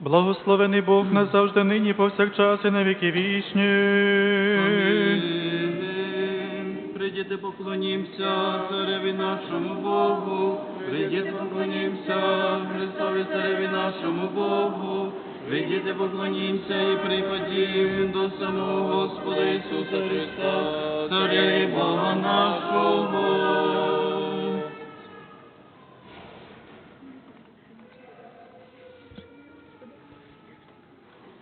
Благословений Бог назавжди нині повсякчас і на віки вічні. Амінь. Прийдіте поклонімся цареві нашому Богу, прийдіте поклонімся Христові цареві нашому Богу, прийдіте поклонімся і припадім до самого Господа Ісуса Христа, царя і Бога нашого.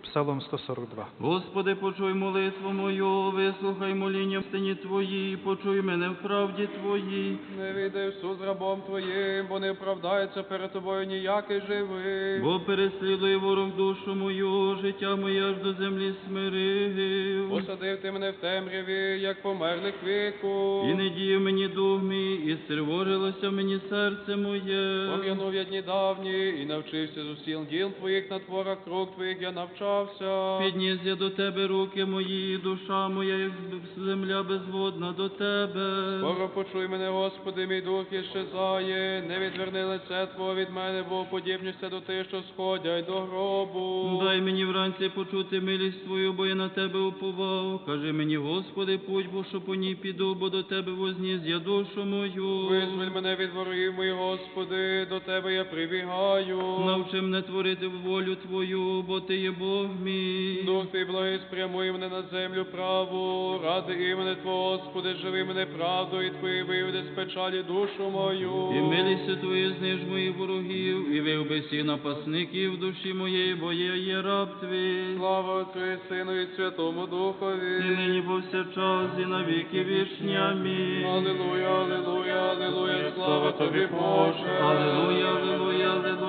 Псалом 142. Господи, почуй молитву мою, вислухай моління в стіні Твої, почуй мене в правді Твоїй. Не війди в суд з рабом твоїм, бо не оправдається перед тобою ніякий живий. Бо переслідує ворог душу мою, життя моє аж до землі смирив. Посадив ти мене в темряві, як померлих віку. І не діяв мені дух мій, і стривожилося мені серце моє. Пом'янув я дні давні, і навчився з усіл діл твоїх на творах рук твоїх я навчався. Підніс я до тебе руки мої, душа моя, як земля безводна до тебе. Скоро почуй мене, Господи, мій дух і щезає, не відверни лице Твого від мене, бо подібнюся до тих, що сходять до гробу. Дай мені вранці почути милість Твою, бо я на тебе уповав. Кажи мені, Господи, путь, бо що по ній піду, бо до тебе возніс я душу мою. Визволь мене від ворогів мої, Господи, до Тебе я прибігаю. Навчи мене творити волю Твою, бо Ти є Бог мій. Дух ти благий спрямуй мене на землю праву, ради імени Твого, Господи, живи мене правду, і Твої виведи з печалі душу мою. І милістю Твою зниж моїх ворогів, і вивби всіх напасників душі моєї, бо я є раб Твій. Слава Отцю і Сину і Святому Духові. І нині повсякчас, і на віки вічні. Амінь. Аллилуйя, аллилуйя, аллилуйя, слава Тобі, Боже. Аллилуйя, аллилуйя, аллилуйя,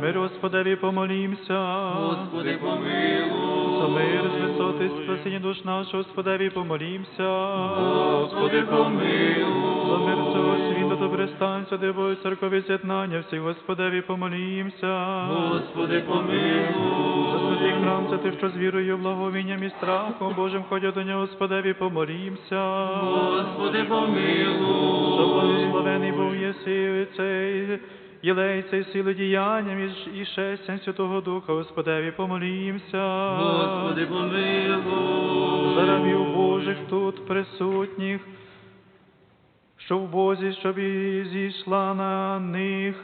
Мир Господеві помолімся. Господи, помилуй. За мир з висоти спасіння душ нашого, Господеві помолімся. Господи, помилуй. За мир цього світу, добре станця, дивою церкові з'єднання, всіх Господеві помолімся. Господи, помилуй. За святий храм, це ти, що з вірою, благовінням і страхом Божим ходять до нього, Господеві помолімся. Господи, помилуй. благословений був єси цей єлей і сили діянням і, і шестям Святого Духа, Господеві помолімся. Господи, помилуй. За рабів Божих тут присутніх, що в Бозі, щоб і зійшла на них.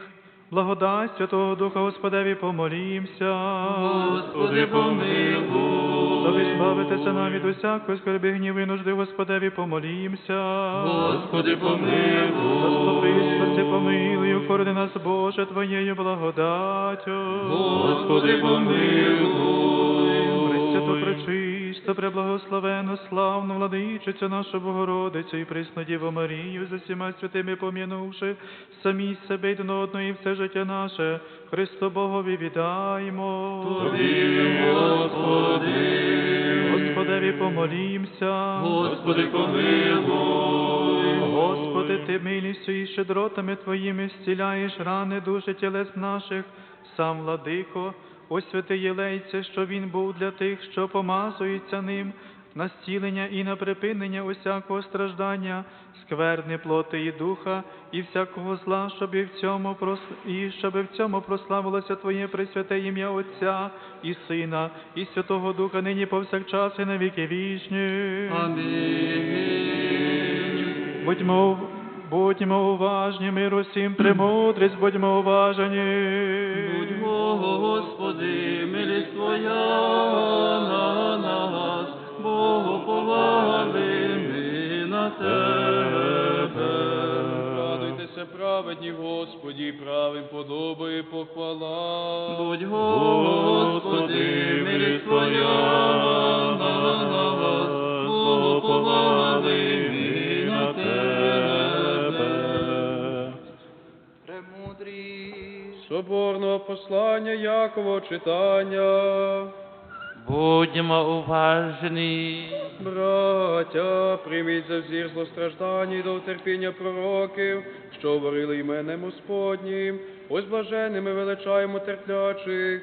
Благодать Святого Духа Господеві помолімся. Господи, помилуй. Щоб збавитися нам від усякої скорби гніву і нужди, Господеві помолімся. Господи, помилуй. Заступи, спаси, помилуй, укорди нас, Боже, Твоєю благодаттю. Господи, помилуй. Пресвяту, пречисто, преблагословену, славну владичицю нашу Богородицю і присну Діву Марію, з усіма святими пом'янувши самі себе й одного і все життя наше, Христу Богові віддаймо. Тобі, Господи. Господеві помолімся. Господи, помилуй. Господи, Ти милістю і щедротами Твоїми зціляєш рани душі тілес наших, сам владико, ось святий єлейце, що він був для тих, що помазуються ним, на зцілення і на припинення усякого страждання, скверни плоти і духа, і всякого зла, щоб і в цьому прос... і щоб в цьому прославилося Твоє пресвяте ім'я Отця і Сина, і Святого Духа, нині повсякчас і на віки вічні. Амінь. Будьмо, будьмо уважні, мир усім премудрість, будьмо уважені. Будьмо, Господи, милість Твоя на нас, Богу повали ми на Тебе. Радуйтеся, праведні Господі, правим подобає похвала. Будь, Господи, милість Твоя послання Якова читання. Будьмо уважні. Браття, прийміть за взір злостраждань і до терпіння пророків, що говорили іменем Господнім. Ось блаженними величаємо терплячих.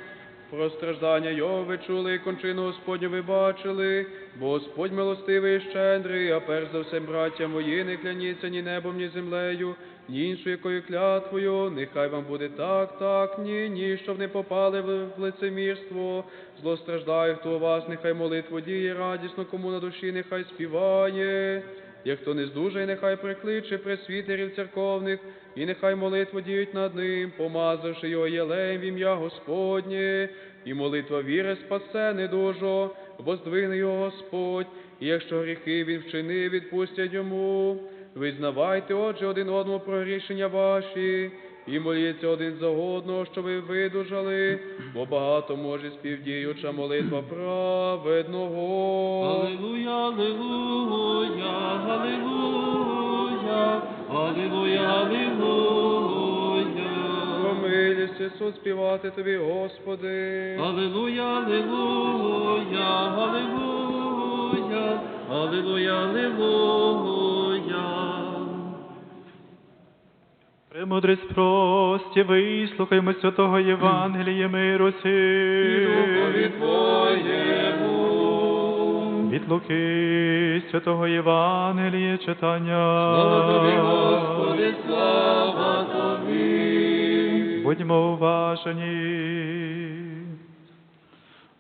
Про страждання його ви чули, і кончину Господню ви бачили, бо Господь милостивий і щедрий, а перш за все, браття мої, не кляніться ні небом, ні землею, ні іншою якою клятвою, нехай вам буде так, так, ні, ні, щоб не попали в лицемірство. Зло страждає, хто у вас, нехай молитву діє радісно, кому на душі, нехай співає. Як хто не здужає, нехай прикличе пресвітерів церковних, і нехай молитву діють над ним, помазавши його єлеєм в ім'я Господнє, і молитва віри спасе недужо, бо здвигне його Господь, і якщо гріхи він вчинив, відпустять йому. Визнавайте, отже, один одному про рішення ваші, і моліться один за одного, що ви видужали, бо багато може співдіюча молитва праведного. Аллилуйя, аллилуйя, аллилуйя, аллилуйя, аллилуйя. Про милість Ісус співати тобі, Господи. Аллилуйя, аллилуйя, аллилуйя, аллилуйя, аллилуйя. Премудрість прості, вислухаймо святого Євангелія миру Духові. Твоєму. Від Луки святого Євангелія читання. Слава тобі, Господи, слава тобі. Будьмо уважені.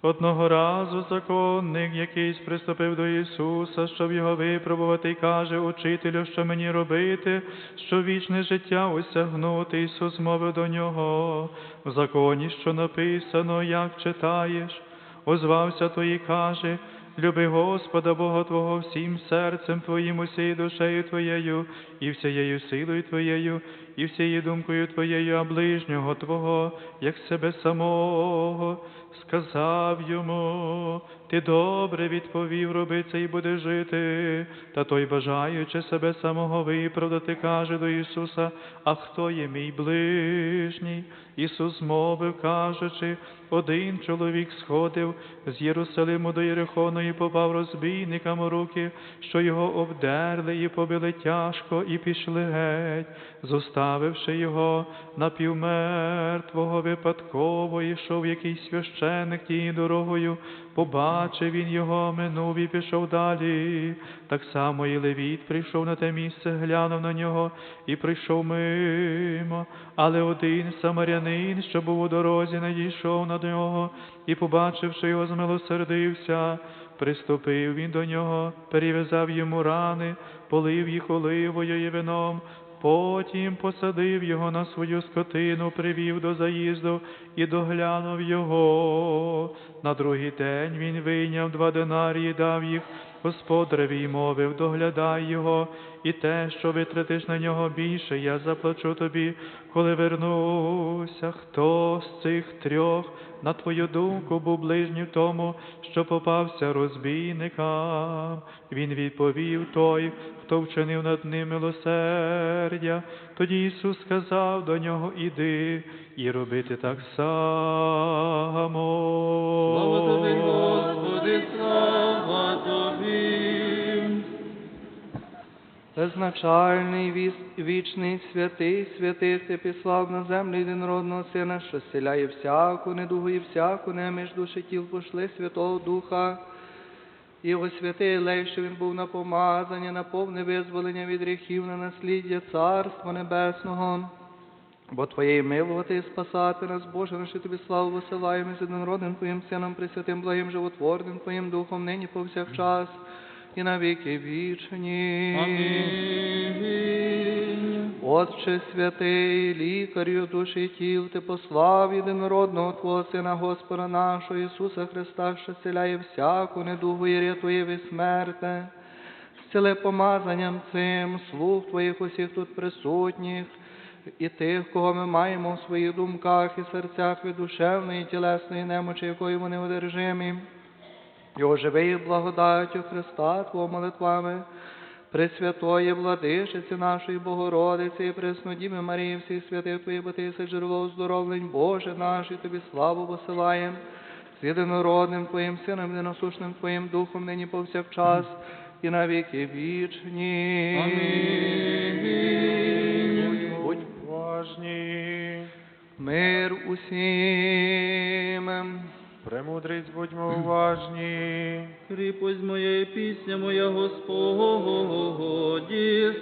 Одного разу законник якийсь приступив до Ісуса, щоб його випробувати, і каже, Учителю, що мені робити, що вічне життя осягнути. Ісус мовив до нього, в законі, що написано, як читаєш, озвався той і каже, Люби Господа Бога Твого всім серцем Твоїм, усією душею Твоєю, і всією силою Твоєю, і всією думкою Твоєю, а ближнього Твого, як себе самого. Сказав йому, ти добре відповів, роби це і буде жити. Та той, бажаючи себе самого виправдати, каже до Ісуса, а хто є мій ближній? Ісус мовив, кажучи, один чоловік сходив з Єрусалиму до Єрихону і попав розбійникам у руки, що його обдерли і побили тяжко, і пішли геть, зоставивши його напівмертвого випадково, йшов якийсь священик тією дорогою, побачив він його, минув і пішов далі. Так само і Левіт прийшов на те місце, глянув на нього і прийшов мимо. Але один самарянин, що був у дорозі, надійшов на нього і, побачивши його, змилосердився. Приступив він до нього, перев'язав йому рани, полив їх оливою і вином, потім посадив його на свою скотину, привів до заїзду і доглянув його. На другий день він вийняв два динарії дав їх господареві й мовив, доглядай його, і те, що витратиш на нього більше, я заплачу тобі, коли вернуся. Хто з цих трьох, на твою думку, був ближнім тому, що попався розбійникам? Він відповів той, хто вчинив над ним милосердя. Тоді Ісус сказав до нього, іди і робити так само. Слава Безначальний, вічний, святий, святих ти післав на землю єдинородного Сина, що зціляє всяку недугу і всяку неміж душі тіл пошли Святого Духа. І освяти лей, що він був на помазання, на повне визволення від гріхів, на насліддя Царства Небесного. Бо Твоєї милувати і спасати нас, Боже, наше Тобі славу висилаємо з однородним Твоїм Сином, Пресвятим, благим, животворним Твоїм Духом, нині повсякчас і на віки вічні. Амінь. Отче святий, лікарю душі тіл, ти послав єдинородного Твого Сина Господа нашого Ісуса Христа, що зціляє всяку недугу і рятує від смерти. Зціли помазанням цим, слуг Твоїх усіх тут присутніх, і тих, кого ми маємо в своїх думках і серцях від душевної і тілесної немочі, якої вони одержимі. Його живий благодаттю Христа, Твого молитвами, Пресвятої владичиці нашої Богородиці, і Преснодіми Марії, всіх святих Твоїх Батиси, джерело оздоровлень, Боже наш, і Тобі славу посилаєм, з єдинородним Твоїм Сином, єдиносушним Твоїм Духом, нині повсякчас, і на віки вічні. Амінь. Будь уважні. Мир усім. Премудрість будьмо уважні. Кріпость моя і пісня моя, Господі,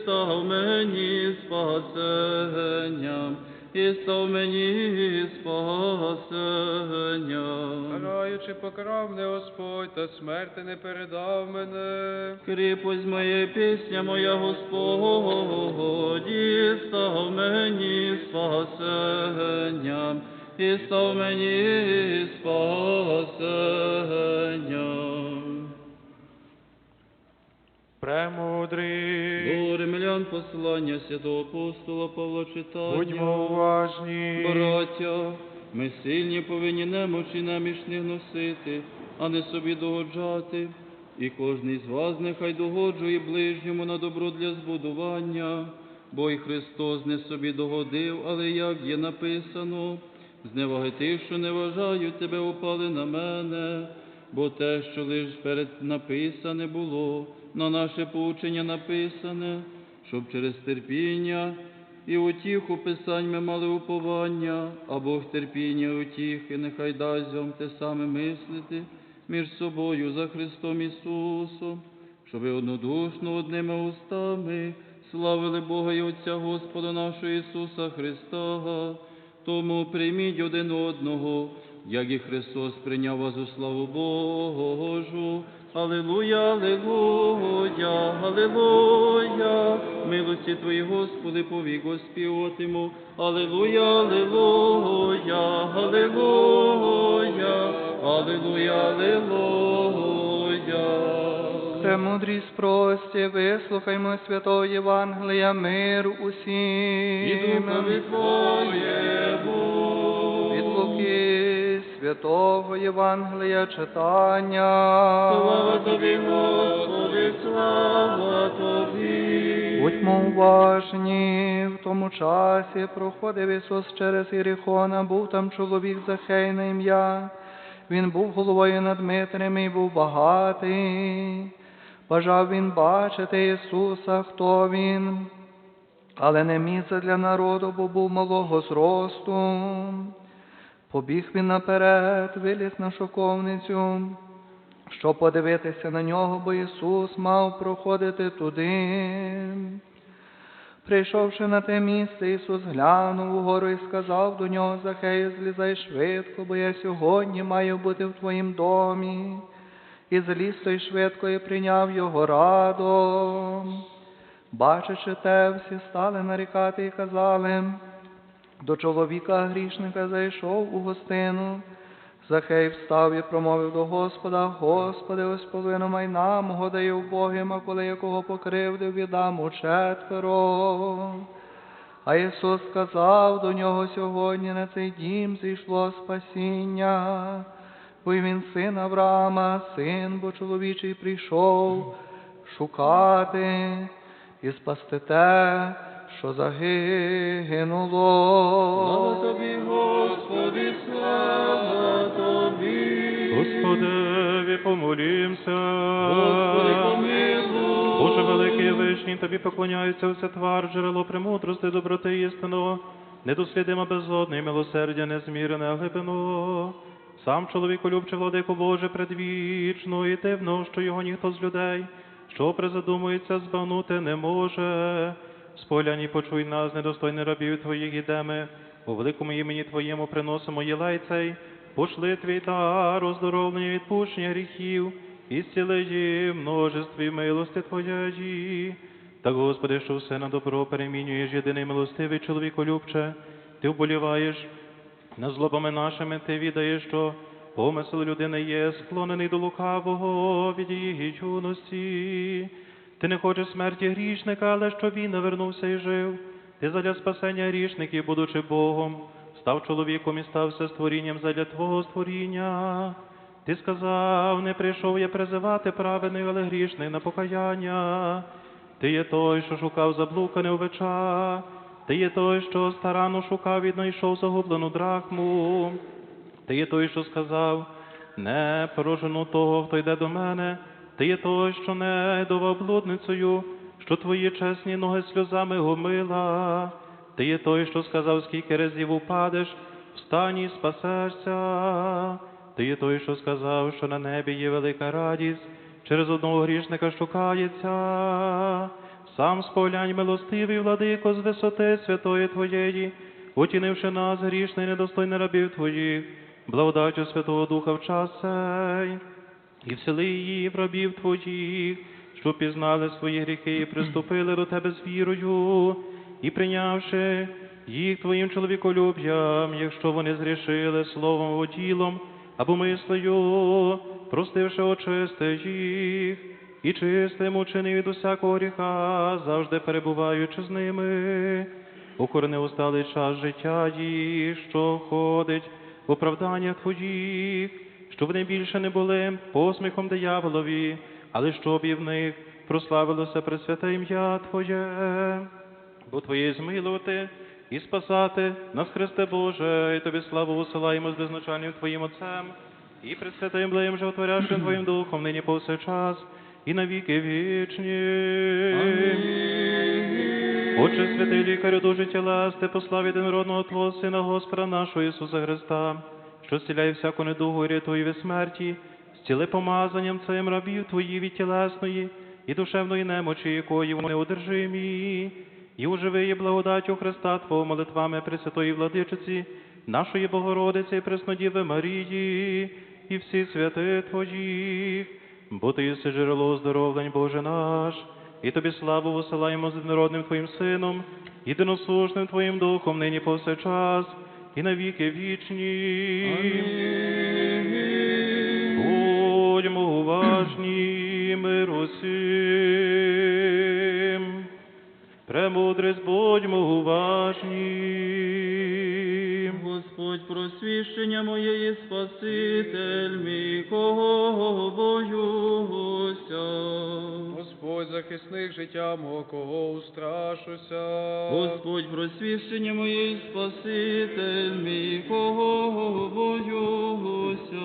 став мені спасенням, і став мені спасенням. Караючи покарав мене Господь, та смерти не передав мене. Кріпость моя, пісня моя, Господі, став мені спасенням, і став мені спасенням. Премудрість. До римлян послання святого апостола Павла читання. Будьмо уважні. Браття, ми сильні повинні немочі намішних носити, а не собі догоджати. І кожний з вас нехай догоджує ближньому на добро для збудування, бо й Христос не собі догодив, але як є написано, зневаги тих, що не вважають тебе, упали на мене, бо те, що лиш перед написане було, на наше поучення написане, щоб через терпіння і утіху писань ми мали уповання, а Бог терпіння і утіхи, нехай дасть вам те саме мислити між собою за Христом Ісусом, щоб однодушно одними устами славили Бога і Отця Господа нашого Ісуса Христа. Тому прийміть один одного, як і Христос прийняв вас у славу Божу. Аллилуйя, аллилуйя, аллилуйя, милості Твої, Господи, повік оспіватиму. Аллилуйя, аллилуйя, аллилуйя, аллилуйя, аллилуйя. Премудрість прості, вислухаймо святого Євангелія, мир усім. І духові Твоєму. Святого Євангелія читання. Слава Тобі, Господи, слава Тобі. Будьмо уважні, в тому часі проходив Ісус через Єрихона, був там чоловік Захей на ім'я. Він був головою над Митрем і був багатий. Бажав він бачити Ісуса, хто він, але не міг це для народу, бо був малого зросту. Побіг він наперед, виліз на шоковницю, щоб подивитися на нього, бо Ісус мав проходити туди. Прийшовши на те місце, Ісус глянув угору і сказав до нього, Захею, злізай швидко, бо я сьогодні маю бути в твоїм домі. І зліз той швидко і прийняв його радом. Бачачи те, всі стали нарікати і казали, до чоловіка грішника зайшов у гостину. Захей встав і промовив до Господа, Господи, ось половину майна мого даю Богим, а коли якого покривдив, віддам у четверо. А Ісус сказав до нього сьогодні на цей дім зійшло спасіння, бо він син Авраама, син, бо чоловічий прийшов шукати і спасти те, що загинуло. Слава Тобі, Господи, слава Тобі. Господеві помолімся. Господи, помилуй. Боже великий і вишній, тобі поклоняються все твар, джерело премудрости, доброти і істину, недослідима безодне, милосердя незмірене глибину. Сам чоловіколюбче владику Боже предвічно і дивно, що його ніхто з людей, що призадумується, збагнути не може. Споляні почуй нас, недостойні рабів твоїх ідеми, у великому імені Твоєму приносимо єлейцей, пошли твій дар, оздоровлення, і відпущення гріхів, і зцілиї множестві милости Твоєї. Так, Господи, що все на добро перемінюєш, єдиний милостивий чоловіколюбче, Ти вболіваєш над злобами нашими, Ти відаєш, що помисел людини є склонений до лукавого від її юності. Ти не хочеш смерті грішника, але щоб він навернувся і жив. Ти задля спасення грішників, будучи Богом, став чоловіком і стався створінням задля Твого створіння. Ти сказав, не прийшов я призивати праведних, але грішних на покаяння. Ти є той, що шукав заблукане овеча. Ти є той, що старанно шукав і знайшов загублену драхму. Ти є той, що сказав, не порожену того, хто йде до мене. Ти є той, що не давав блудницею, що твої чесні ноги сльозами гомила. Ти є той, що сказав, скільки разів упадеш, встань і спасешся. Ти є той, що сказав, що на небі є велика радість, через одного грішника шукається. Сам сповлянь милостивий владико з висоти святої Твоєї, утінивши нас, грішний, недостойний рабів Твоїх, благодаттю Святого Духа в час цей, і всели її в рабів Твоїх, що пізнали свої гріхи і приступили до Тебе з вірою, і прийнявши їх Твоїм чоловіколюб'ям, якщо вони зрішили словом або ділом, або мислею, простивши очисти їх, і чистим учини від усякого гріха, завжди перебуваючи з ними. Укорни усталий час життя їх, що ходить в оправдання Твоїх, щоб вони більше не були посміхом дияволові, але щоб і в них прославилося пресвяте ім'я Твоє, бо Твоє змилувати і спасати нас, Христе Боже, і Тобі славу усилаємо з визначальним Твоїм Отцем, і пресвятим блеєм животворящим Твоїм Духом, нині повсякчас, і навіки вічні. Отче святий лікарю дуже тілес, ти послав єдинородного Твого Сина Господа нашого Ісуса Христа, що зціляє всяку недугу і рятує від смерті, зціли помазанням цим рабів Твої від тілесної і душевної немочі, якої вони одержимі, і уживи є благодаттю Христа Твого молитвами Пресвятої Владичиці, нашої Богородиці і Преснодіви Марії, і всі святи Твоїх, бо Ти єси джерело оздоровлень, Боже наш, і Тобі славу висилаємо з однородним Твоїм Сином, єдиносушним Твоїм Духом, нині повсякчас, і навіки вічні. Будьмо уважні, миру всім. Премудрість, будьмо уважні. Господь просвіщення моє і Спаситель мій, кого боюся. Господь захисник життя мого, кого устрашуся. Господь просвіщення моє Спаситель мій, кого боюся.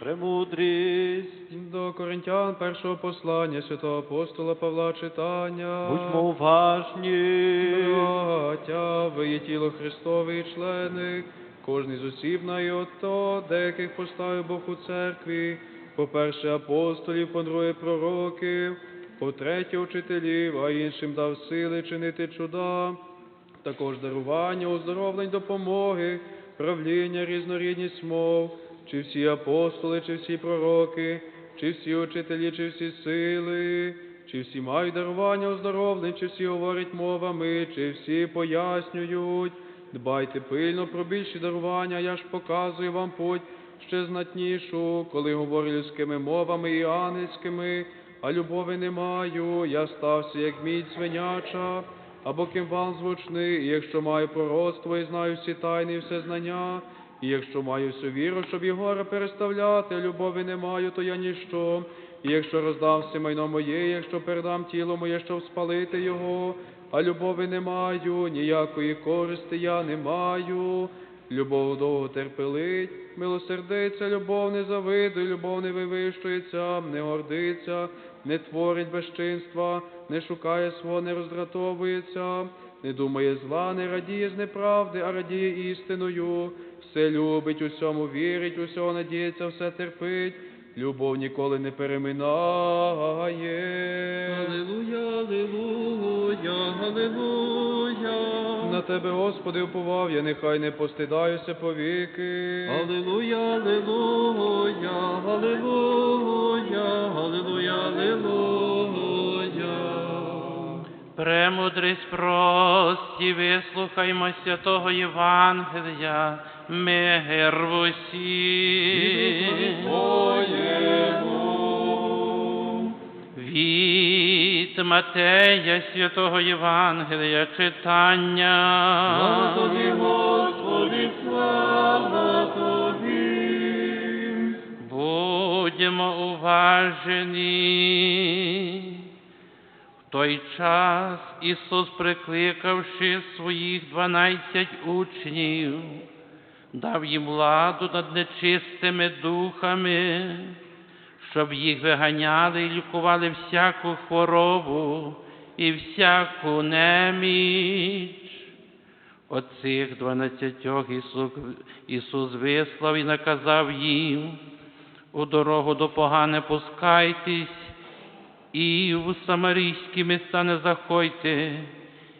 Премудрість, До Коринтян першого послання святого апостола Павла читання. будьмо уважні. Браття, ви є тіло Христове і члени, кожний з осіб на і ото, деяких поставив Бог у церкві, по-перше апостолів, по-друге пророків, по-третє учителів, а іншим дав сили чинити чуда, також дарування, оздоровлень, допомоги, правління, різнорідність мов, чи всі апостоли, чи всі пророки, чи всі учителі, чи всі сили, чи всі мають дарування оздоровлень, чи всі говорять мовами, чи всі пояснюють. Дбайте пильно про більші дарування, я ж показую вам путь ще знатнішу, коли говорю людськими мовами і ангельськими, а любові не маю, я стався, як мідь свиняча, або кимвал звучний, і якщо маю пророцтво і знаю всі тайни і все знання, і якщо маю всю віру, щоб його переставляти, а любові не маю, то я ніщо. І якщо роздам все майно моє, якщо передам тіло моє, щоб спалити його, а любові не маю, ніякої користи я не маю. Любов довго терпелить, милосердиться, любов не завидує, любов не вивищується, не гордиться, не творить безчинства, не шукає свого, не роздратовується, не думає зла, не радіє з неправди, а радіє істиною. Все любить, усьому вірить, усього надіється, все терпить. Любов ніколи не переминає. Аллилуйя, аллилуйя, аллилуйя. На тебе, Господи, уповав, я нехай не постидаюся повіки. Аллилуйя, аллилуйя, аллилуйя, аллилуйя, аллилуйя. Премудрість прості, вислухаймо святого Євангелія, мир в усім. Від Матея святого Євангелія читання. Тобі, Господи, слава Тобі. Будьмо уважені. В той час Ісус, прикликавши своїх дванадцять учнів, дав їм владу над нечистими духами, щоб їх виганяли і лікували всяку хворобу і всяку неміч. Оцих дванадцятьох Ісус, вислав і наказав їм, у дорогу до погане пускайтесь, і в самарійські міста не заходьте,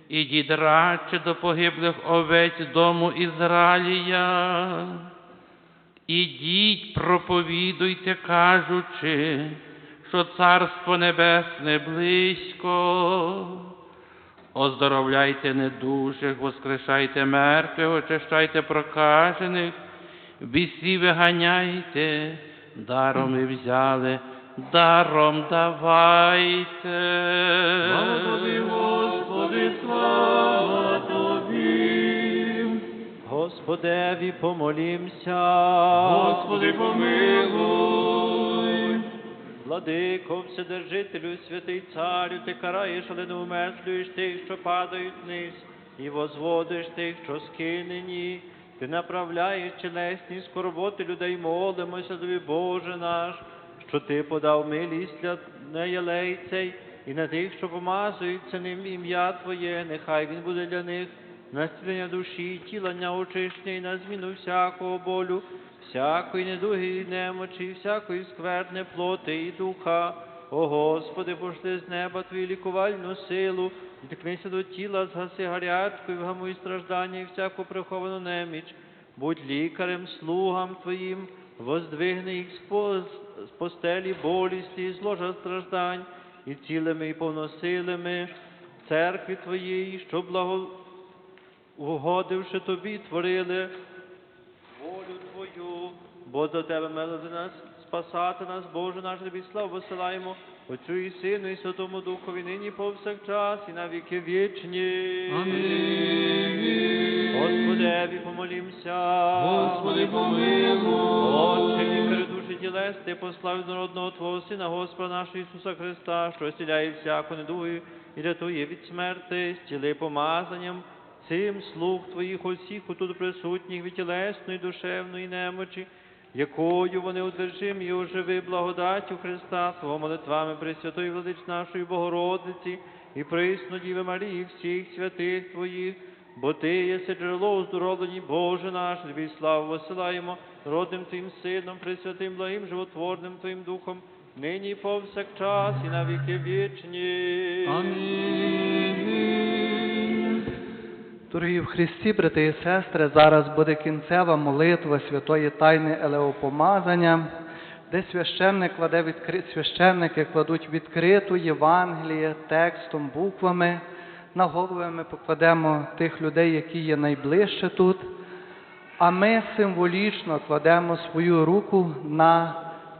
ідіть радше до погиблих овець дому Ізраїля. Ідіть, проповідуйте, кажучи, що Царство Небесне близько. Оздоровляйте недужих, воскрешайте мертвих, очищайте прокажених, бісів виганяйте, даром і взяли, даром давайте. Тобі, Господи, слава Господеві помолімся. Господи, помилуй. Владико, Вседержителю, святий царю, ти караєш, але не умершлюєш тих, що падають вниз, і возводиш тих, що скинені. Ти направляєш челесні скорботи людей, молимося тобі, Боже наш, що ти подав милість для неєлейцей, і на тих, що помазуються ним ім'я Твоє, нехай він буде для них на зцілення душі, і тіла на очищення і на зміну всякого болю, всякої недуги і немочі, всякої скверни плоти і духа. О Господи, пошли з неба Твою лікувальну силу, і до тіла, згаси гарячку, і вгамуй страждання і всяку приховану неміч. Будь лікарем, слугам Твоїм, воздвигни їх з постелі болісті, з ложа страждань, і цілими і повносилими церкві Твоєї, що благо угодивши тобі, творили волю Твою, бо до Тебе милоти нас спасати нас, Боже наш тобі славу посилаємо, Отцю і Сину, і Святому Духові, нині повсякчас, і на віки вічні. Господеві помолімся. Господи, помилуй. Отче, лікарю душі тілес, ти послав народного Твого Сина, Господа нашого Ісуса Христа, що зціляє всяку недугу і рятує від смерти, зціли помазанням цим слуг Твоїх усіх тут присутніх від тілесної, душевної немочі, якою вони одержимі і оживи благодаттю Христа, Твого молитвами Пресвятої Владич нашої Богородиці і присно Діви Марії всіх святих Твоїх, Бо Ти єси джерело оздоровлені, Боже наш, тобі славу висилаємо, родним Твоїм Сином, Пресвятим, благим, животворним Твоїм Духом, нині повсякчас і на віки вічні. Дорогі в Христі, брати і сестри, зараз буде кінцева молитва святої тайни Елеопомазання, де священник кладе відкри... священники кладуть відкриту Євангеліє текстом, буквами. На голови ми покладемо тих людей, які є найближче тут. А ми символічно кладемо свою руку на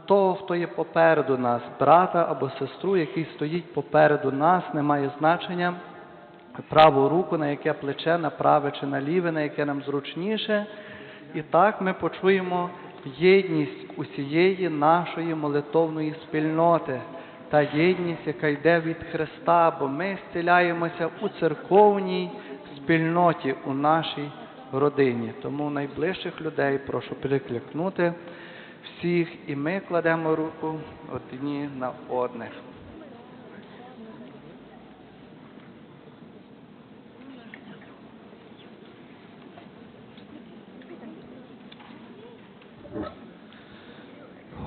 того, хто є попереду нас, брата або сестру, який стоїть попереду нас, не має значення праву руку, на яке плече, на праве чи на ліве, на яке нам зручніше. І так ми почуємо єдність усієї нашої молитовної спільноти та єдність, яка йде від Христа, бо ми зціляємося у церковній спільноті, у нашій родині. Тому найближчих людей прошу перекликнути всіх, і ми кладемо руку одні на одних.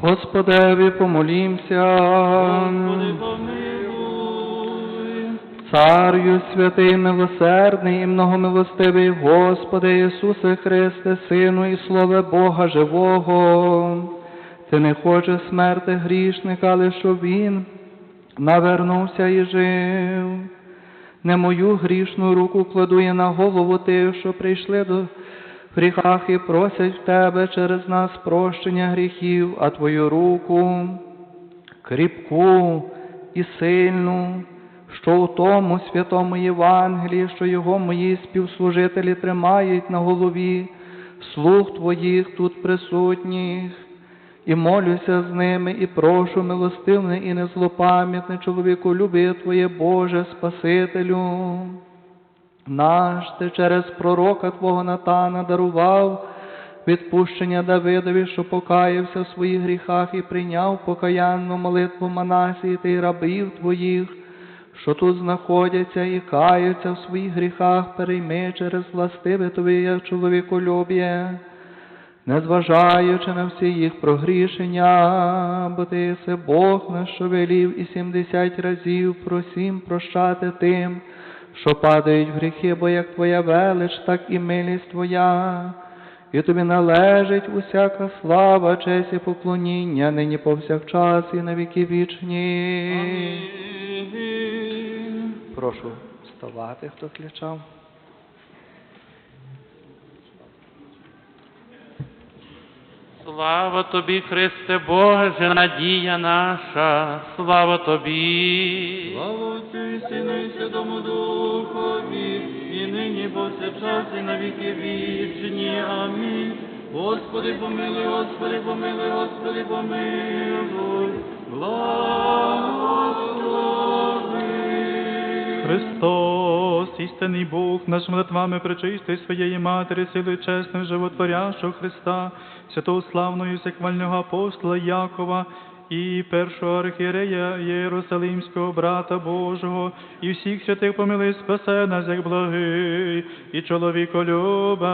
Господеві помолімся. Господи, помилуй. Царю святий, милосердний і многомилостивий Господи Ісусе Христе, Сину і Слове Бога живого. Ти не хочеш смерти грішника, але щоб він навернувся і жив. Не мою грішну руку кладу я на голову тих, що прийшли до гріхах і просять в тебе через нас прощення гріхів, а твою руку кріпку і сильну, що у тому святому Євангелії, що його мої співслужителі тримають на голові слуг твоїх тут присутніх, і молюся з ними, і прошу милостивне і незлопам'ятне чоловіку, люби Твоє Боже Спасителю. Наш ти через пророка Твого Натана дарував відпущення Давидові, що покаявся в своїх гріхах і прийняв покаянну молитву Манасії та й рабів Твоїх, що тут знаходяться і каються в своїх гріхах, перейми через властиве тобі чоловіколюб'я, незважаючи на всі їх прогрішення, бо ти єси Бог наш, що велів і сімдесят разів просім прощати тим, що падають в гріхи, бо як твоя велич, так і милість твоя. І тобі належить усяка слава, честь і поклоніння, нині повсякчас і на віки вічні. Амінь. Прошу вставати, хто клячав. Слава тобі, Христе Боже, надія наша, слава тобі. Слава Отцю і Сину і Святому Духові, і нині повсякчас і на віки вічні. Амінь. Господи, помилуй, Господи, помилуй, Господи, помилуй. Благослови. Христос, істинний Бог, наш молитвами причистий своєї Матері, сили чесної животворящого Христа, святого славного і всехвального апостола Якова, і першого архієрея Єрусалимського брата Божого, і всіх святих помилуй, спасе нас, як благий, і чоловіколюба.